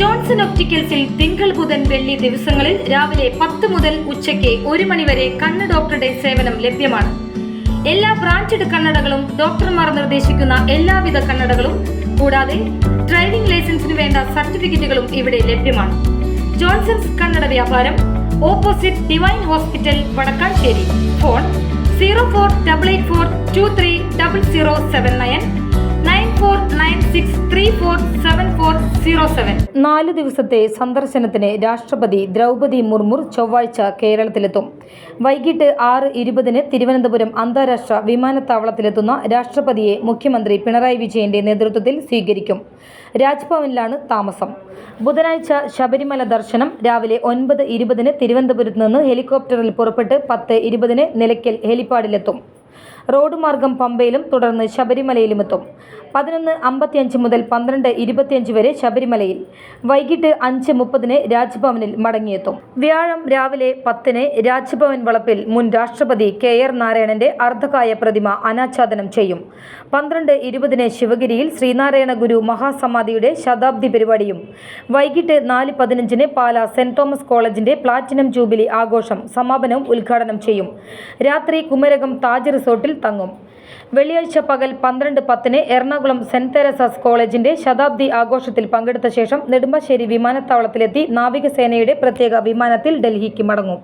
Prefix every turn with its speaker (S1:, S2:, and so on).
S1: Johnson ഒപ്റ്റിക്കൽസിൽ തിങ്കൾ ബുധൻ വെള്ളി ദിവസങ്ങളിൽ രാവിലെ പത്ത് മുതൽ ഉച്ചയ്ക്ക് ഒരു മണിവരെ കണ്ണ് ഡോക്ടറുടെ സേവനം ലഭ്യമാണ്. എല്ലാ ബ്രാൻഡഡ് കണ്ണടകളും ഡോക്ടർമാർ നിർദ്ദേശിക്കുന്ന എല്ലാവിധ കണ്ണടകളും കൂടാതെ ഡ്രൈവിംഗ് ലൈസൻസിന് വേണ്ട സർട്ടിഫിക്കറ്റുകളും ഇവിടെ ലഭ്യമാണ്. ജോൺസൺസ് കണ്ണട വ്യാപാരം opposite Divine hospital Vadakkanchery. Phone zero four double eight four two three double zero seven nine നാല് ദിവസത്തെ സന്ദർശനത്തിന് രാഷ്ട്രപതി ദ്രൗപതി മുർമു ചൊവ്വാഴ്ച കേരളത്തിലെത്തും. വൈകിട്ട് ആറ് ഇരുപതിന് തിരുവനന്തപുരം അന്താരാഷ്ട്ര വിമാനത്താവളത്തിലെത്തുന്ന രാഷ്ട്രപതിയെ മുഖ്യമന്ത്രി പിണറായി വിജയന്റെ നേതൃത്വത്തിൽ സ്വീകരിക്കും. രാജ്ഭവനിലാണ് താമസം. ബുധനാഴ്ച ശബരിമല ദർശനം രാവിലെ ഒൻപത് ഇരുപതിന് തിരുവനന്തപുരത്ത് നിന്ന് ഹെലികോപ്റ്ററിൽ പുറപ്പെട്ട് പത്ത് ഇരുപതിന് നിലയ്ക്കൽ ഹെലിപ്പാഡിലെത്തും റോഡ് മാർഗം പമ്പയിലും തുടർന്ന് ശബരിമലയിലും എത്തും. പതിനൊന്ന് അമ്പത്തിയഞ്ച് മുതൽ പന്ത്രണ്ട് ഇരുപത്തിയഞ്ച് വരെ ശബരിമലയിൽ. വൈകിട്ട് അഞ്ച് മുപ്പതിന് രാജ്ഭവനിൽ മടങ്ങിയെത്തും. വ്യാഴം രാവിലെ പത്തിന് രാജ്ഭവൻ വളപ്പിൽ മുൻ രാഷ്ട്രപതി കെ ആർ നാരായണന്റെ അർദ്ധകായ പ്രതിമ അനാച്ഛാദനം ചെയ്യും. പന്ത്രണ്ട് ഇരുപതിന് ശിവഗിരിയിൽ ശ്രീനാരായണ ഗുരു മഹാസമാധിയുടെ ശതാബ്ദി പരിപാടിയും. വൈകിട്ട് നാല് പതിനഞ്ചിന് പാല സെന്റ് തോമസ് കോളേജിന്റെ പ്ലാറ്റിനം ജൂബിലി ആഘോഷം സമാപനവും ഉദ്ഘാടനം ചെയ്യും. രാത്രി കുമരകം താജ് റിസോർട്ടിൽ തങ്ങും. വെള്ളിയാഴ്ച പകൽ പന്ത്രണ്ട് പത്തിന് എറണാകുളം സെന്റ് തെരേസാസ് കോളേജിന്റെ ശതാബ്ദി ആഘോഷത്തിൽ പങ്കെടുത്ത ശേഷം നെടുമ്പാശ്ശേരി വിമാനത്താവളത്തിലെത്തി നാവികസേനയുടെ പ്രത്യേക വിമാനത്തിൽ ഡൽഹിക്ക് മടങ്ങും.